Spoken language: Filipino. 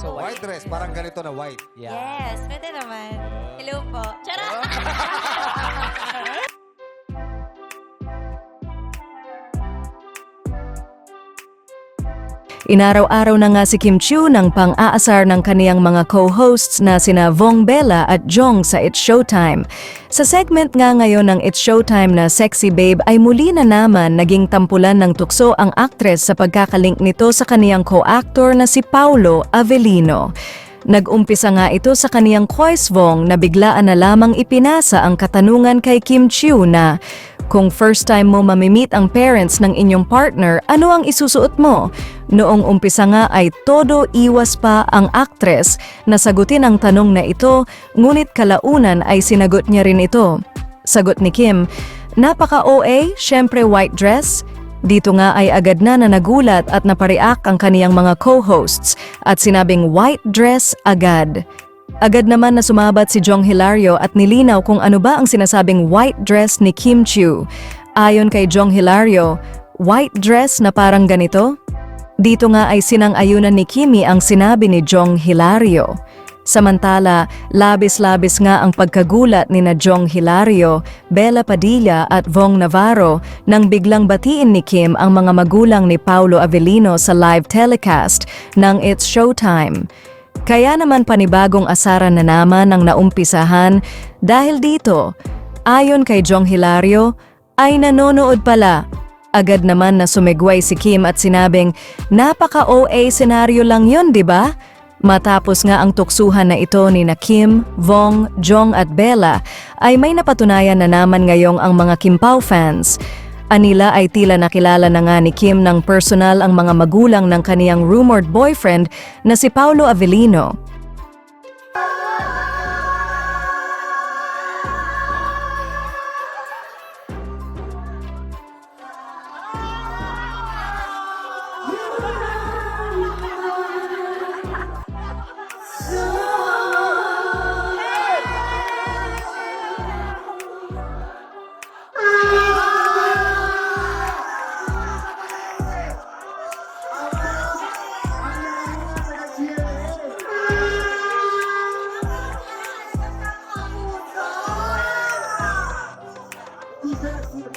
So, white. White dress, parang ganito na white. Yeah. Yes, pwede naman. Hello po. Charot! Inaraw-araw na nga si Kim Chiu ng pang-aasar ng kaniyang mga co-hosts na sina Vong Bella at Jong sa It's Showtime. Sa segment nga ngayon ng It's Showtime na Sexy Babe ay muli na naman naging tampulan ng tukso ang aktres sa pagkakalink nito sa kaniyang co-actor na si Paulo Avellino. Nag-umpisa nga ito sa kaniyang Vong na biglaan na lamang ipinasa ang katanungan kay Kim Chiu na kung first time mo mamimit ang parents ng inyong partner, ano ang isusuot mo? Noong umpisa nga ay todo iwas pa ang aktres na sagutin ang tanong na ito, ngunit kalaunan ay sinagot niya rin ito. Sagot ni Kim, Napaka-OA, syempre white dress. Dito nga ay agad na na nagulat at napareact ang kaniyang mga co-hosts at sinabing white dress agad. Agad naman na sumabat si Jong Hilario at nilinaw kung ano ba ang sinasabing white dress ni Kim Chiu. Ayon kay Jong Hilario, white dress na parang ganito? Dito nga ay sinang-ayunan ni Kimi ang sinabi ni Jong Hilario. Samantala, labis-labis nga ang pagkagulat ni na Jong Hilario, Bella Padilla at Vong Navarro nang biglang batiin ni Kim ang mga magulang ni Paulo Avellino sa live telecast ng It's Showtime. Kaya naman panibagong asaran na naman ang naumpisahan dahil dito, ayon kay Jong Hilario, ay nanonood pala. Agad naman na sumigway si Kim at sinabing, napaka-OA senaryo lang yun, di ba? Matapos nga ang tuksuhan na ito ni na Kim, Vong, Jong at Bella, ay may napatunayan na naman ngayong ang mga Kimpao fans. Anila ay tila nakilala na nga ni Kim ng personal ang mga magulang ng kaniyang rumored boyfriend na si Paulo Avellino. Yeah.